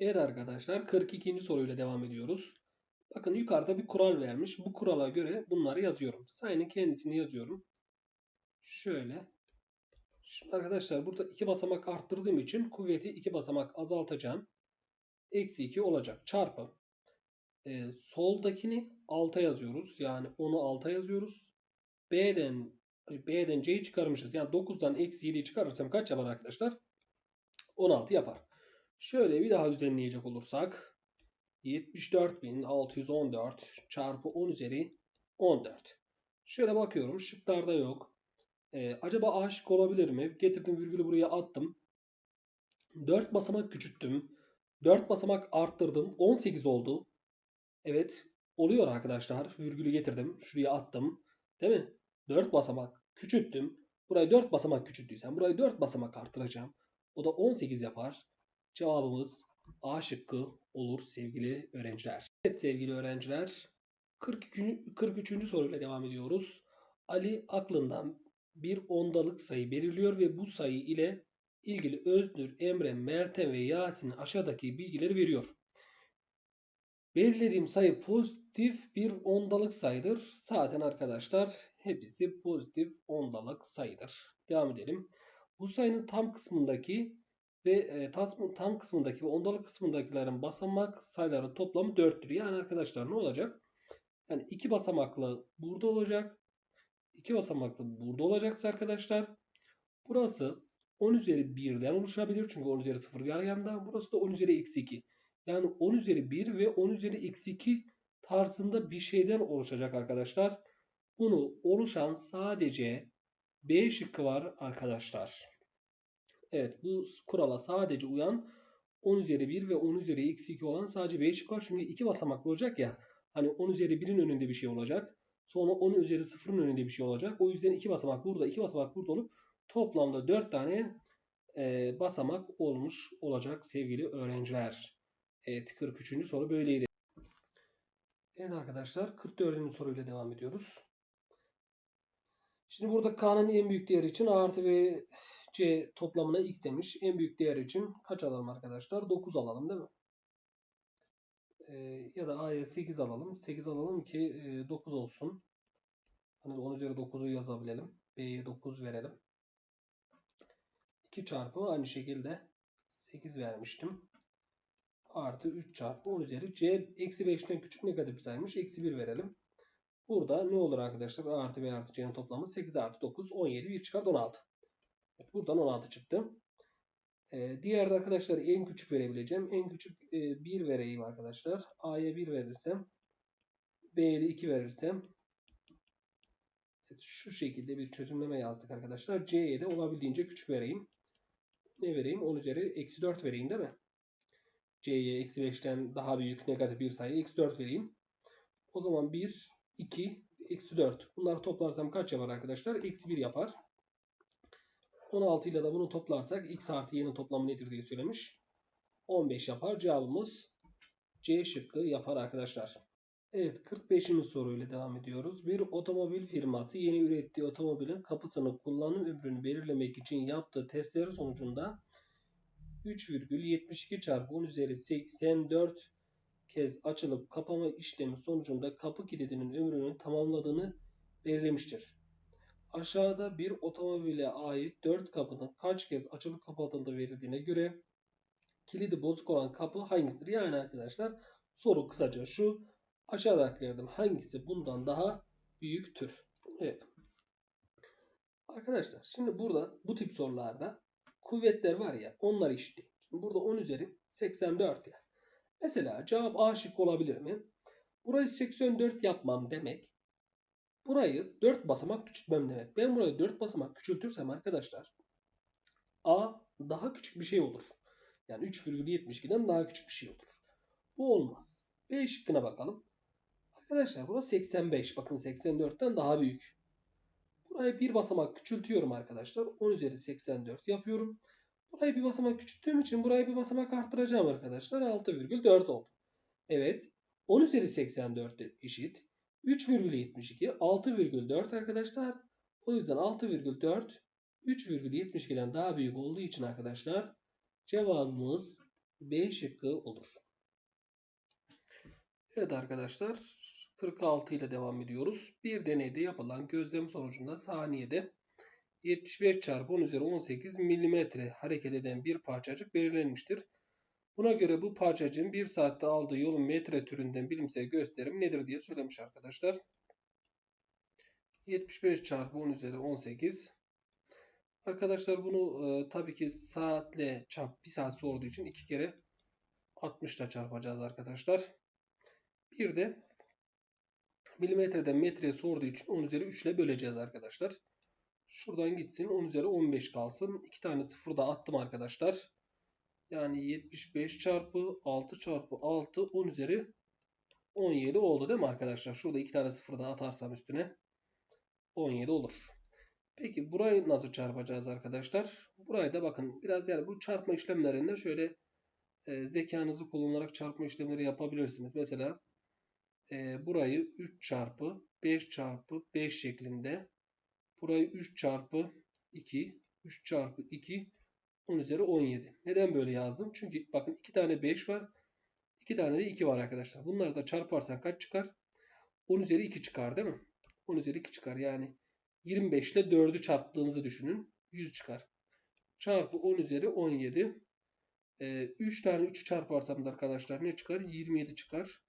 Evet arkadaşlar 42. soruyla devam ediyoruz. Bakın yukarıda bir kural vermiş. Bu kurala göre bunları yazıyorum. Sayının kendisini yazıyorum. Şöyle. Şimdi arkadaşlar burada iki basamak arttırdığım için kuvveti iki basamak azaltacağım. Eksi 2 olacak. Çarpı. Ee, soldakini alta yazıyoruz. Yani 10'u alta yazıyoruz. B'den B'den C'yi çıkarmışız. Yani 9'dan eksi 7'yi çıkarırsam kaç yapar arkadaşlar? 16 yapar. Şöyle bir daha düzenleyecek olursak 74.614 çarpı 10 üzeri 14. Şöyle bakıyorum şıklarda yok. Ee, acaba A şık olabilir mi? Getirdim virgülü buraya attım. 4 basamak küçülttüm. 4 basamak arttırdım. 18 oldu. Evet oluyor arkadaşlar. Virgülü getirdim. Şuraya attım. Değil mi? 4 basamak küçülttüm. Burayı 4 basamak küçülttüysem burayı 4 basamak arttıracağım. O da 18 yapar. Cevabımız A şıkkı olur sevgili öğrenciler. Evet sevgili öğrenciler 42. 43. soruyla devam ediyoruz. Ali aklından bir ondalık sayı belirliyor ve bu sayı ile ilgili Öznur, Emre, Meltem ve Yasin aşağıdaki bilgileri veriyor. Belirlediğim sayı pozitif bir ondalık sayıdır. Zaten arkadaşlar hepsi pozitif ondalık sayıdır. Devam edelim. Bu sayının tam kısmındaki ve e, tam, tam kısmındaki ve ondalık kısmındakilerin basamak sayıları toplamı 4'tür. Yani arkadaşlar ne olacak? Yani iki basamaklı burada olacak. iki basamaklı burada olacaksa arkadaşlar burası 10 üzeri 1'den oluşabilir. Çünkü 10 üzeri 0 yan yanda. Burası da 10 üzeri eksi 2. Yani 10 üzeri 1 ve 10 üzeri eksi 2 tarzında bir şeyden oluşacak arkadaşlar. Bunu oluşan sadece B şıkkı var arkadaşlar. Evet bu kurala sadece uyan 10 üzeri 1 ve 10 üzeri eksi 2 olan sadece B şıkkı var. Çünkü iki basamaklı olacak ya. Hani 10 üzeri 1'in önünde bir şey olacak. Sonra 10 üzeri 0'ın önünde bir şey olacak. O yüzden iki basamak burada, iki basamak burada olup toplamda 4 tane e, basamak olmuş olacak sevgili öğrenciler. Evet 43. soru böyleydi. Evet arkadaşlar 44. soruyla devam ediyoruz. Şimdi burada K'nın en büyük değeri için A artı ve C toplamına x demiş. En büyük değer için kaç alalım arkadaşlar? 9 alalım değil mi? Ee, ya da A'ya 8 alalım. 8 alalım ki e, 9 olsun. Hani 10 üzeri 9'u yazabilelim. B'ye 9 verelim. 2 çarpı aynı şekilde 8 vermiştim. Artı 3 çarpı 10 üzeri C eksi 5'ten küçük negatif bir sayıymış. Eksi 1 verelim. Burada ne olur arkadaşlar? A artı B artı C'nin toplamı 8 artı 9 17 1 çıkart 16. Buradan 16 çıktı. Ee, diğerde arkadaşlar en küçük verebileceğim. En küçük e, 1 vereyim arkadaşlar. A'ya 1 verirsem B'ye de 2 verirsem evet, şu şekilde bir çözümleme yazdık arkadaşlar. C'ye de olabildiğince küçük vereyim. Ne vereyim? 10 üzeri eksi 4 vereyim değil mi? C'ye eksi 5'ten daha büyük negatif bir sayı eksi 4 vereyim. O zaman 1, 2, eksi 4. Bunları toplarsam kaç yapar arkadaşlar? Eksi 1 yapar. 16 ile de bunu toplarsak x artı y'nin toplamı nedir diye söylemiş. 15 yapar. Cevabımız C şıkkı yapar arkadaşlar. Evet 45. soruyla devam ediyoruz. Bir otomobil firması yeni ürettiği otomobilin kapısını kullanım ömrünü belirlemek için yaptığı testleri sonucunda 3,72 çarpı 10 üzeri 84 kez açılıp kapama işlemi sonucunda kapı kilidinin ömrünün tamamladığını belirlemiştir. Aşağıda bir otomobile ait 4 kapının kaç kez açılıp kapatıldığı verildiğine göre kilidi bozuk olan kapı hangisidir? Yani arkadaşlar soru kısaca şu. Aşağıdakilerden hangisi bundan daha büyüktür? Evet. Arkadaşlar şimdi burada bu tip sorularda kuvvetler var ya onlar işte. Şimdi burada 10 üzeri 84 ya. Mesela cevap A şık olabilir mi? Burayı 84 yapmam demek burayı 4 basamak küçültmem demek. Ben burayı 4 basamak küçültürsem arkadaşlar A daha küçük bir şey olur. Yani 3,72'den daha küçük bir şey olur. Bu olmaz. B şıkkına bakalım. Arkadaşlar burası 85. Bakın 84'ten daha büyük. Burayı bir basamak küçültüyorum arkadaşlar. 10 üzeri 84 yapıyorum. Burayı bir basamak küçülttüğüm için burayı bir basamak arttıracağım arkadaşlar. 6,4 oldu. Evet. 10 üzeri 84 eşit. 3,72 6,4 arkadaşlar. O yüzden 6,4 3,72'den daha büyük olduğu için arkadaşlar cevabımız B şıkkı olur. Evet arkadaşlar 46 ile devam ediyoruz. Bir deneyde yapılan gözlem sonucunda saniyede 75 çarpı 10 üzeri 18 milimetre hareket eden bir parçacık belirlenmiştir. Buna göre bu parçacığın bir saatte aldığı yolun metre türünden bilimsel gösterim nedir diye söylemiş arkadaşlar. 75 çarpı 10 üzeri 18. Arkadaşlar bunu e, tabii ki saatle çarp 1 saat sorduğu için iki kere 60 ile çarpacağız arkadaşlar. Bir de milimetreden metreye sorduğu için 10 üzeri 3 ile böleceğiz arkadaşlar. Şuradan gitsin 10 üzeri 15 kalsın. 2 tane sıfır da attım arkadaşlar. Yani 75 çarpı 6 çarpı 6 10 üzeri 17 oldu değil mi arkadaşlar? Şurada 2 tane sıfır da atarsam üstüne 17 olur. Peki burayı nasıl çarpacağız arkadaşlar? Burayı da bakın biraz yani bu çarpma işlemlerinde şöyle e, zekanızı kullanarak çarpma işlemleri yapabilirsiniz. Mesela e, burayı 3 çarpı 5 çarpı 5 şeklinde burayı 3 çarpı 2 3 çarpı 2 10 üzeri 17. Neden böyle yazdım? Çünkü bakın 2 tane 5 var. 2 tane de 2 var arkadaşlar. Bunları da çarparsan kaç çıkar? 10 üzeri 2 çıkar değil mi? 10 üzeri 2 çıkar. Yani 25 ile 4'ü çarptığınızı düşünün. 100 çıkar. Çarpı 10 üzeri 17. Ee, 3 tane 3'ü çarparsam da arkadaşlar ne çıkar? 27 çıkar.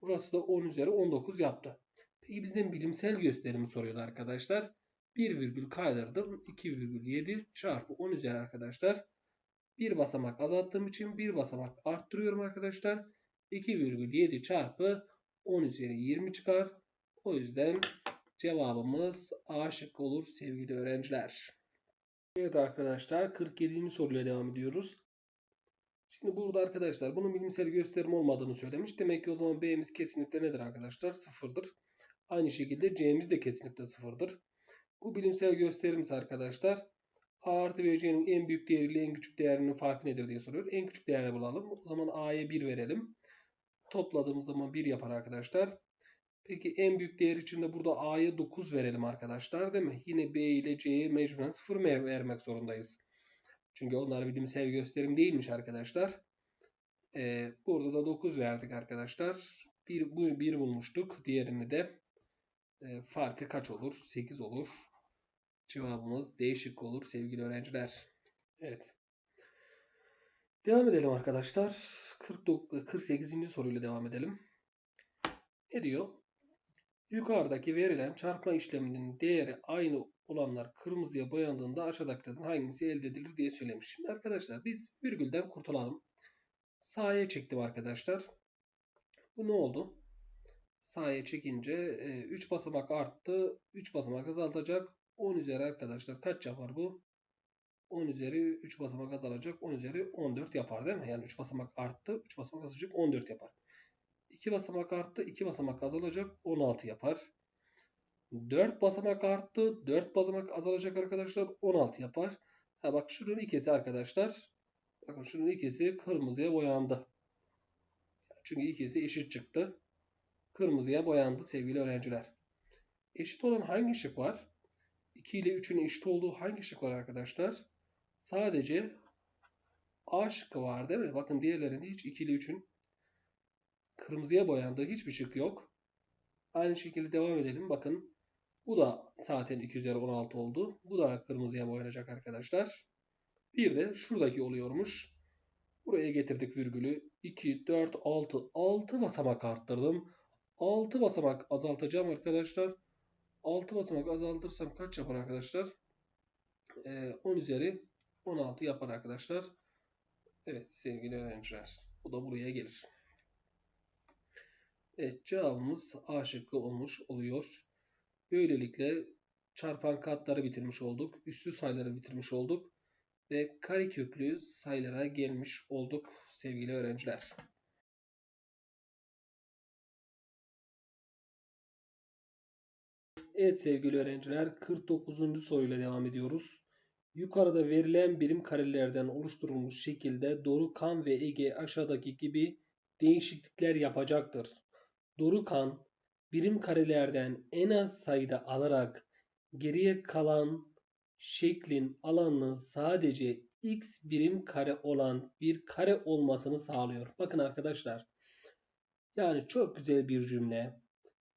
Burası da 10 üzeri 19 yaptı. Peki bizden bilimsel gösterimi soruyordu arkadaşlar. 1 virgül kaydırdım. 2,7 çarpı 10 üzeri arkadaşlar. Bir basamak azalttığım için bir basamak arttırıyorum arkadaşlar. 2,7 çarpı 10 üzeri 20 çıkar. O yüzden cevabımız A şıkkı olur sevgili öğrenciler. Evet arkadaşlar 47. soruyla devam ediyoruz. Şimdi burada arkadaşlar bunun bilimsel gösterim olmadığını söylemiş. Demek ki o zaman B'miz kesinlikle nedir arkadaşlar? Sıfırdır. Aynı şekilde C'miz de kesinlikle sıfırdır. Bu bilimsel gösterimse arkadaşlar A artı B C'nin en büyük değeriyle en küçük değerinin farkı nedir diye soruyor. En küçük değerini bulalım. O zaman A'ya 1 verelim. Topladığımız zaman 1 yapar arkadaşlar. Peki en büyük değer için de burada A'ya 9 verelim arkadaşlar değil mi? Yine B ile C'ye mecburen 0 vermek zorundayız. Çünkü onlar bilimsel gösterim değilmiş arkadaşlar. Ee, burada da 9 verdik arkadaşlar. 1, 1 bulmuştuk. Diğerini de e, farkı kaç olur? 8 olur. Cevabımız değişik olur sevgili öğrenciler. Evet. Devam edelim arkadaşlar. 49, 48. soruyla devam edelim. Ne diyor? Yukarıdaki verilen çarpma işleminin değeri aynı olanlar kırmızıya boyandığında aşağıdakilerden hangisi elde edilir diye söylemiş. Şimdi arkadaşlar biz virgülden kurtulalım. Sağa çektim arkadaşlar. Bu ne oldu? Sağa çekince 3 e, basamak arttı. 3 basamak azaltacak. 10 üzeri arkadaşlar kaç yapar bu? 10 üzeri 3 basamak azalacak. 10 üzeri 14 yapar değil mi? Yani 3 basamak arttı. 3 basamak azalacak. 14 yapar. 2 basamak arttı. 2 basamak azalacak. 16 yapar. 4 basamak arttı. 4 basamak azalacak arkadaşlar. 16 yapar. Ha bak şunun ikisi arkadaşlar. Bakın şunun ikisi kırmızıya boyandı. Çünkü ikisi eşit çıktı. Kırmızıya boyandı sevgili öğrenciler. Eşit olan hangi şık var? 2 ile 3'ün eşit olduğu hangi şık var arkadaşlar? Sadece A şıkkı var değil mi? Bakın diğerlerinde hiç 2 ile 3'ün kırmızıya boyandığı hiçbir şık yok. Aynı şekilde devam edelim. Bakın bu da zaten 2 üzeri 16 oldu. Bu da kırmızıya boyanacak arkadaşlar. Bir de şuradaki oluyormuş. Buraya getirdik virgülü. 2, 4, 6. 6 basamak arttırdım. 6 basamak azaltacağım arkadaşlar. 6 basamak azaltırsam kaç yapar arkadaşlar? Ee, 10 üzeri 16 yapar arkadaşlar. Evet sevgili öğrenciler. Bu da buraya gelir. Evet cevabımız A şıkkı olmuş oluyor. Böylelikle çarpan katları bitirmiş olduk. Üstü sayıları bitirmiş olduk. Ve kareköklü sayılara gelmiş olduk sevgili öğrenciler. Evet sevgili öğrenciler 49. soruyla devam ediyoruz. Yukarıda verilen birim karelerden oluşturulmuş şekilde Dorukan ve Ege aşağıdaki gibi değişiklikler yapacaktır. Dorukan birim karelerden en az sayıda alarak geriye kalan şeklin alanını sadece x birim kare olan bir kare olmasını sağlıyor. Bakın arkadaşlar. Yani çok güzel bir cümle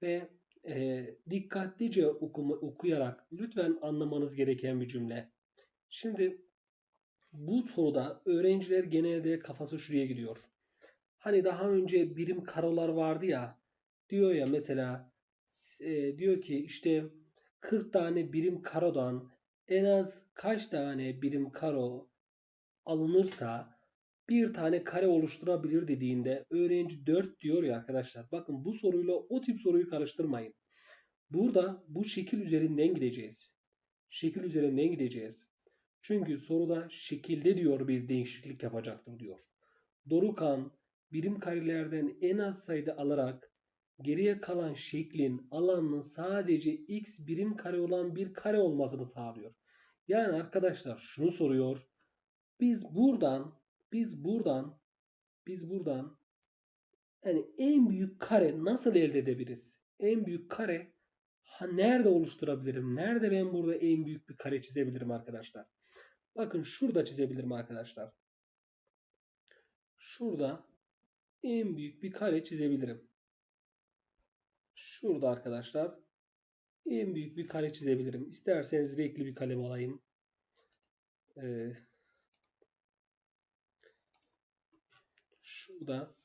ve e, dikkatlice okuma, okuyarak lütfen anlamanız gereken bir cümle. Şimdi bu soruda öğrenciler genelde kafası şuraya gidiyor. Hani daha önce birim karolar vardı ya diyor ya mesela e, diyor ki işte 40 tane birim karodan en az kaç tane birim karo alınırsa bir tane kare oluşturabilir dediğinde öğrenci 4 diyor ya arkadaşlar. Bakın bu soruyla o tip soruyu karıştırmayın. Burada bu şekil üzerinden gideceğiz. Şekil üzerinden gideceğiz. Çünkü soruda şekilde diyor bir değişiklik yapacaktır diyor. Dorukan birim karelerden en az sayıda alarak geriye kalan şeklin alanının sadece x birim kare olan bir kare olmasını sağlıyor. Yani arkadaşlar şunu soruyor. Biz buradan biz buradan biz buradan yani en büyük kare nasıl elde edebiliriz? En büyük kare ha, nerede oluşturabilirim? Nerede ben burada en büyük bir kare çizebilirim arkadaşlar? Bakın şurada çizebilirim arkadaşlar. Şurada en büyük bir kare çizebilirim. Şurada arkadaşlar en büyük bir kare çizebilirim. İsterseniz renkli bir kalem alayım. Ee, şurada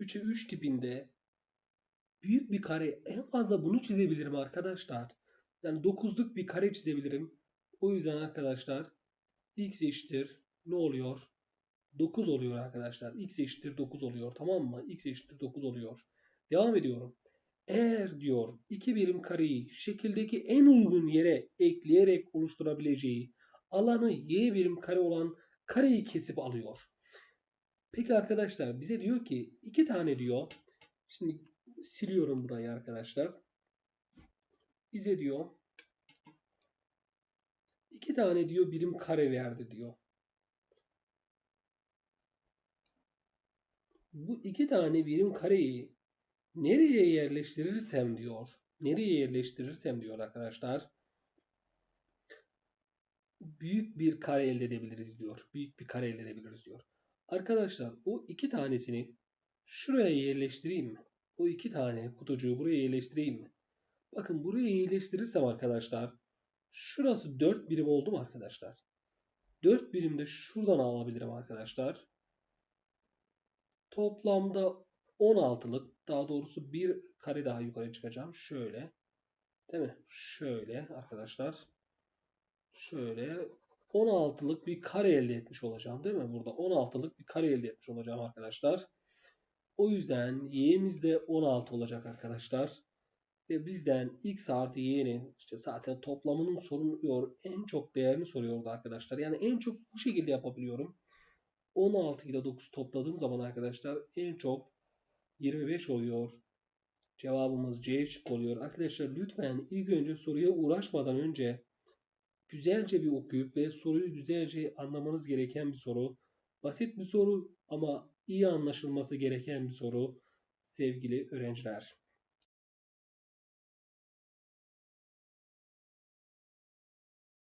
3'e 3 tipinde büyük bir kare en fazla bunu çizebilirim arkadaşlar. Yani 9'luk bir kare çizebilirim. O yüzden arkadaşlar x eşittir ne oluyor? 9 oluyor arkadaşlar. x eşittir 9 oluyor. Tamam mı? x eşittir 9 oluyor. Devam ediyorum. Eğer diyor iki birim kareyi şekildeki en uygun yere ekleyerek oluşturabileceği alanı y birim kare olan kareyi kesip alıyor. Peki arkadaşlar bize diyor ki iki tane diyor. Şimdi siliyorum burayı arkadaşlar. Bize diyor iki tane diyor birim kare verdi diyor. Bu iki tane birim kareyi nereye yerleştirirsem diyor. Nereye yerleştirirsem diyor arkadaşlar. Büyük bir kare elde edebiliriz diyor. Büyük bir kare elde edebiliriz diyor. Arkadaşlar o iki tanesini şuraya yerleştireyim mi? O iki tane kutucuğu buraya yerleştireyim mi? Bakın buraya yerleştirirsem arkadaşlar şurası 4 birim oldu mu arkadaşlar? 4 birim de şuradan alabilirim arkadaşlar. Toplamda 16'lık daha doğrusu bir kare daha yukarı çıkacağım. Şöyle. Değil mi? Şöyle arkadaşlar. Şöyle 16'lık bir kare elde etmiş olacağım değil mi? Burada 16'lık bir kare elde etmiş olacağım arkadaşlar. O yüzden y'miz de 16 olacak arkadaşlar. Ve bizden x artı y'nin işte zaten toplamının soruyor en çok değerini soruyordu arkadaşlar. Yani en çok bu şekilde yapabiliyorum. 16 ile 9 topladığım zaman arkadaşlar en çok 25 oluyor. Cevabımız C şık oluyor. Arkadaşlar lütfen ilk önce soruya uğraşmadan önce güzelce bir okuyup ve soruyu güzelce anlamanız gereken bir soru. Basit bir soru ama iyi anlaşılması gereken bir soru sevgili öğrenciler.